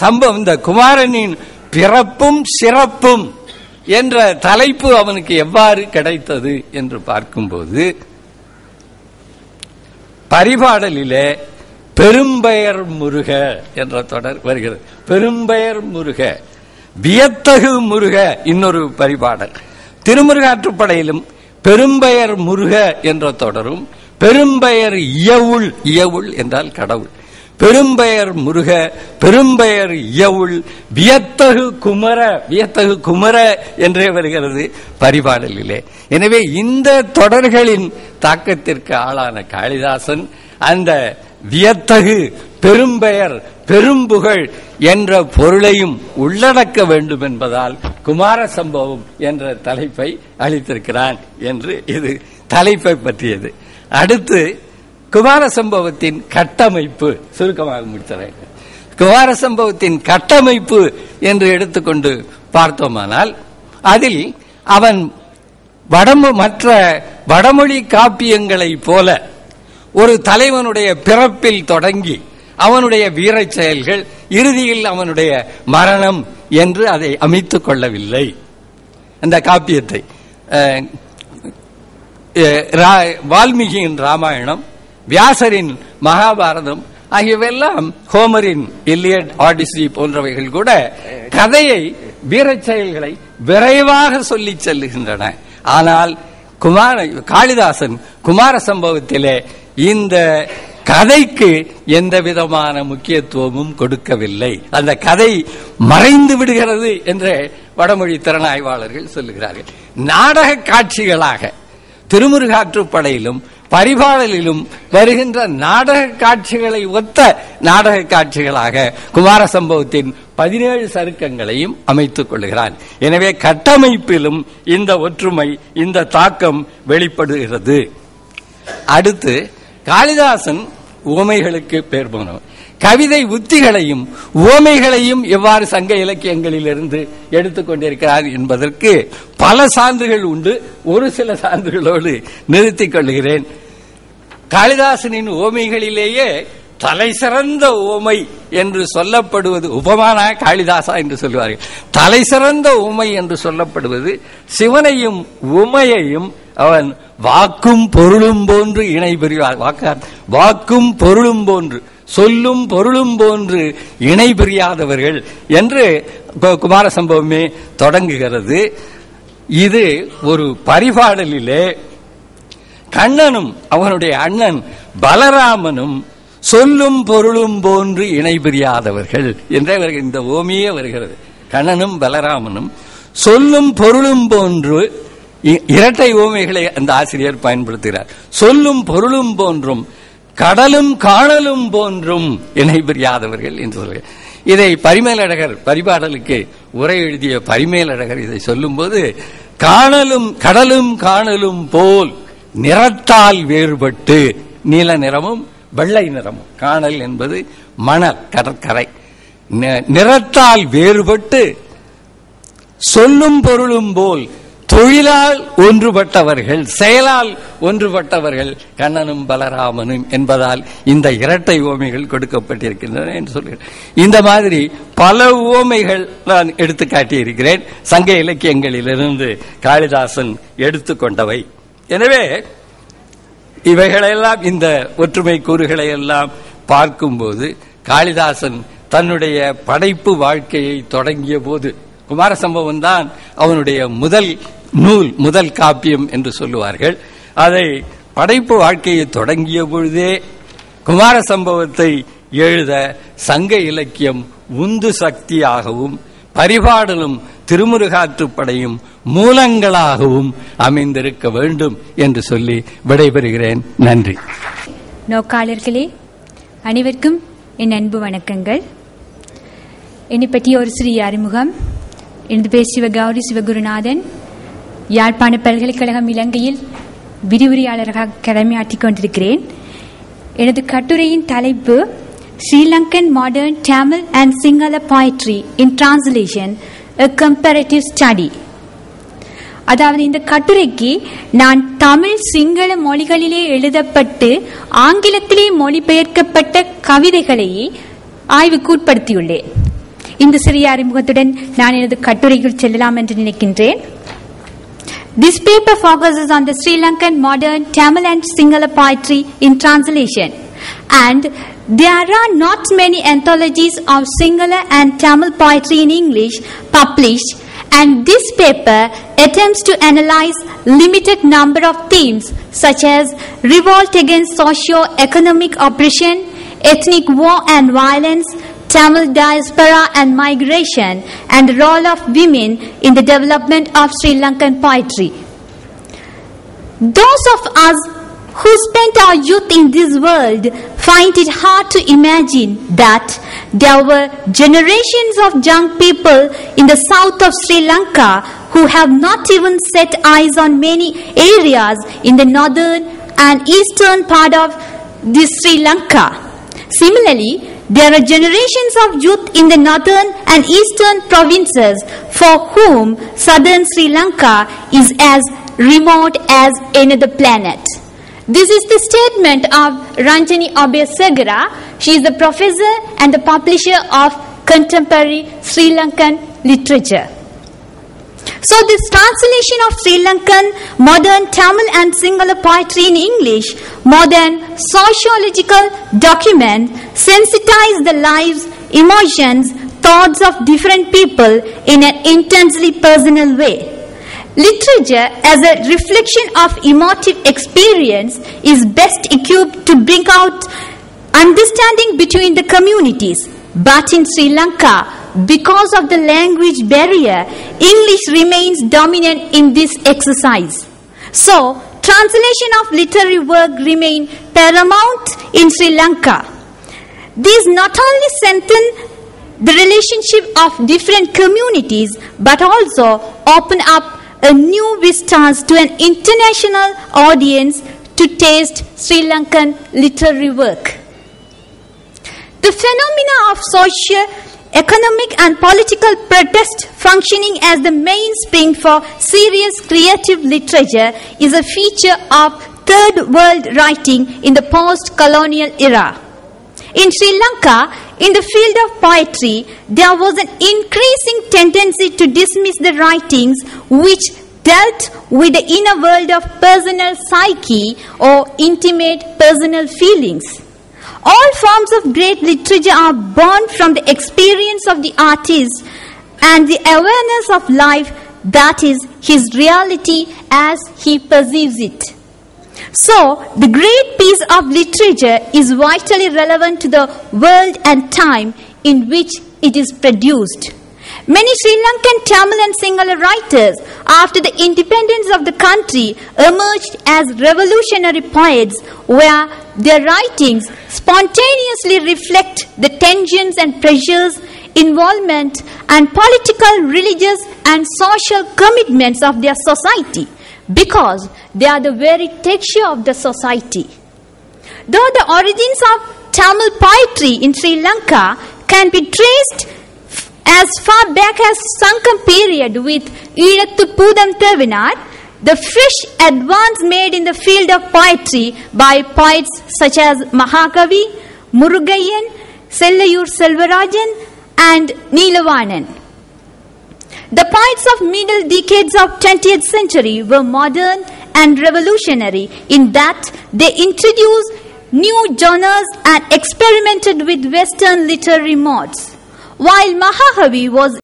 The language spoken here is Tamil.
சம்பவம் இந்த குமாரனின் பிறப்பும் சிறப்பும் என்ற தலைப்பு அவனுக்கு எவ்வாறு கிடைத்தது என்று பார்க்கும்போது பரிபாடலிலே பெரும்பெயர் முருக என்ற தொடர் வருகிறது. பெரும்பெயர் முருக வியத்தகு முருக இன்னொரு பரிபாடல். திருமுருகாற்றுப்படையிலும் பெரும்பெயர் முருக என்ற தொடரும் பெரும்பெயர் இயவுள் இயவுள் என்றால் கடவுள். பெரும்பெயர் முருக பெரும்பெயர் இயவுள் வியத்தகு குமர வியத்தகு குமர என்றே வருகிறது பரிபாடலிலே. எனவே இந்த தொடர்களின் தாக்கத்திற்கு ஆளான காளிதாசன் அந்த வியத்தகு பெரும்பெயர் பெரும்புகழ் என்ற பொருளையும் உள்ளடக்க வேண்டும் என்பதால் குமார சம்பவம் என்ற தலைப்பை அளித்திருக்கிறான் என்று இது தலைப்பை பற்றியது. அடுத்து குமார சம்பவத்தின் கட்டமைப்பு சுருக்கமாக முடித்தறேன். குமார சம்பவத்தின் கட்டமைப்பு என்று எடுத்துக்கொண்டு பார்த்தோமானால் அதில் அவன் வடமு மற்ற வடமொழி காப்பியங்களைப் போல ஒரு தலைவனுடைய பிறப்பில் தொடங்கி அவனுடைய வீரச் செயல்கள் இறுதியில் அவனுடைய மரணம் என்று அதை அமைத்துக் கொள்ளவில்லை. அந்த காப்பியத்தை அஹ், ரா- வால்மீகியின் ராமாயணம் வியாசரின் மகாபாரதம் ஆகியவெல்லாம் ஹோமரின் இலியட் ஆடிசி போன்றவைகள் கூட கதையை வீரச் செயல்களை விரைவாக சொல்லி செல்லுகின்றன. ஆனால் குமார காளிதாசன் குமார சம்பவத்திலே இந்த கதைக்கு எந்த விதமான முக்கியத்துவமும் கொடுக்கவில்லை. அந்த கதை மறைந்து விடுகிறது என்று வடமொழி திறனாய்வாளர்கள் சொல்லுகிறார்கள். நாடக காட்சிகளாக திருமுருகாற்றுப்படையிலும் பரிபாடலிலும் வருகின்ற நாடக காட்சிகளை ஒத்த நாடக காட்சிகளாக குமார சம்பவத்தின் பதினேழு சருக்கங்களையும் அமைத்துக் கொள்கிறான். எனவே கட்டமைப்பிலும் இந்த ஒற்றுமை இந்த தாக்கம் வெளிப்படுகிறது. அடுத்து காளிதாசன் உவமைகளுக்கு பேர் போனவன். கவிதை உத்திகளையும் உவமைகளையும் எவ்வாறு சங்க இலக்கியங்களிலிருந்து எடுத்துக்கொண்டிருக்கிறார் என்பதற்கு பல சான்றுகள் உண்டு. ஒரு சில சான்றுகளோடு நிறுத்திக் கொள்கிறேன். காளிதாசனின் உவமைகளிலேயே தலை சிறந்த ஓமை என்று சொல்லப்படுவது உபமான காளிதாசா என்று சொல்லுவார்கள். தலை சிறந்த உமை என்று சொல்லப்படுவது சிவனையும் உமையையும் அவன் வாக்கும் பொருளும் போன்று இணை பெறுவார் வாக்கார் வாக்கும் பொருளும் போன்று. சொல்லும் பொருளும் போன்று இணை பிரியாதவர்கள் என்று குமாரசம்பவமே குமார சம்பவமே தொடங்குகிறது. இது ஒரு பரிபாடலிலே கண்ணனும் அவனுடைய அண்ணன் பலராமனும் சொல்லும் பொருளும் போன்று இணை பிரியாதவர்கள் என்றே இந்த ஓமியே வருகிறது. கண்ணனும் பலராமனும் சொல்லும் பொருளும் போன்று இ- இரட்டை ஓமைகளை அந்த ஆசிரியர் பயன்படுத்துகிறார். சொல்லும் பொருளும் போன்றும் கடலும் காணலும் போன்றும் இணை பிரியாதவர்கள் என்று சொல்கிறார் இதை பரிமேலழகர் பரிபாடலுக்கு உரை எழுதிய பரிமேலழகர் இதை சொல்லும்போது காணலும் கடலும் காணலும் போல் நிறத்தால் வேறுபட்டு நீல நிறமும் வெள்ளை நிறமும். காணல் என்பது மணல் கடற்கரை. நிறத்தால் வேறுபட்டு சொல்லும் பொருளும் போல் தொழிலால் ஒன்றுபட்டவர்கள் செயலால் ஒன்றுபட்டவர்கள் கண்ணனும் பலராமனும் என்பதால் இந்த இரட்டை ஓமைகள் கொடுக்கப்பட்டிருக்கின்றன என்று சொல்கிறேன். இந்த மாதிரி பல உவமைகள் நான் எடுத்து காட்டியிருக்கிறேன். சங்க இலக்கியங்களிலிருந்து காளிதாசன் எடுத்துக்கொண்டவை எனவே இவைகளெல்லாம் இந்த ஒற்றுமை கூறுகளை எல்லாம் பார்க்கும்போது காளிதாசன் தன்னுடைய படைப்பு வாழ்க்கையை தொடங்கிய போது குமார சம்பவம் தான் அவனுடைய முதல் நூல் முதல் காப்பியம் என்று சொல்லுவார்கள். அதை படைப்பு வாழ்க்கையை தொடங்கிய பொழுதே குமார சம்பவத்தை எழுத சங்க இலக்கியம் உந்து சக்தியாகவும் பரிபாடலும் திருமுருகாற்றுப்படையும் மூலங்களாகவும் அமைந்திருக்க வேண்டும் என்று சொல்லி விடைபெறுகிறேன். நன்றி. நோக்காளர்களே அனைவருக்கும் என் அன்பு வணக்கங்கள். என்னை பற்றிய ஒரு சிறிய அறிமுகம். எனது பேர் சிவகௌரி சிவகுருநாதன். யாழ்ப்பாண பல்கலைக்கழகம் இலங்கையில் விரிவுரையாளராக கடமையாற்றிக் கொண்டிருக்கிறேன். எனது கட்டுரையின் தலைப்பு Sri Lankan modern Tamil and Sinhala poetry in translation a comparative study அதாவது இந்த கட்டுரைக்கு நான் தமிழ் சிங்கள மொழிகளிலே எழுதப்பட்டு ஆங்கிலத்திலே மொழிபெயர்க்கப்பட்ட கவிதைகளை ஆய்வுக்கு உட்படுத்தியுள்ளேன். இந்த சிறிய அறிமுகத்துடன் நான் எனது கட்டுரைக்குள் செல்லலாம் என்று நினைக்கின்றேன். This paper focuses on the Sri Lankan modern Tamil and Sinhala poetry in translation. And there are not many anthologies of Sinhala and Tamil poetry in English published and this paper attempts to analyze limited number of themes such as revolt against socio-economic oppression, ethnic war and violence, Tamil diaspora and migration, and the role of women in the development of Sri Lankan poetry. Those of us who spent our youth in this world find it hard to imagine that there were generations of young people in the south of Sri Lanka who have not even set eyes on many areas in the northern and eastern part of this Sri Lanka. Similarly, there are generations of youth in the northern and eastern provinces for whom southern Sri Lanka is as remote as another planet. This is the statement of Ranjani Abhyasagar. She is the professor and the publisher of contemporary Sri Lankan literature. So, this translation of Sri Lankan modern Tamil and Sinhala poetry in English, modern sociological document, sensitize the lives, emotions, thoughts of different people in an intensely personal way. Literature, as a reflection of emotive experience, is best equipped to bring out understanding between the communities. But in Sri Lanka, because of the language barrier, English remains dominant in this exercise. So, translation of literary work remain paramount in Sri Lanka. These not only strengthen the relationship of different communities, but also open up a new vistas to an international audience to taste Sri Lankan literary work. The phenomena of social, economic, and political protest functioning as the mainspring for serious creative literature is a feature of third world writing in the post colonial era. In Sri Lanka, in the field of poetry, there was an increasing tendency to dismiss the writings which dealt with the inner world of personal psyche or intimate personal feelings. All forms of great literature are born from the experience of the artist and the awareness of life that is his reality as he perceives it. So, the great piece of literature is vitally relevant to the world and time in which it is produced. Many Sri Lankan Tamil and Sinhala writers, after the independence of the country, emerged as revolutionary poets where their writings spontaneously reflect the tensions and pressures, involvement, and political, religious, and social commitments of their society because they are the very texture of the society. Though the origins of Tamil poetry in Sri Lanka can be traced as far back as Sankam period with Idathu Pudam the fresh advance made in the field of poetry by poets such as Mahakavi, Murugayan, Sellayur Selvarajan, and Neelavanan. The poets of middle decades of 20th century were modern and revolutionary in that they introduced new genres and experimented with Western literary modes. While Mahahavi was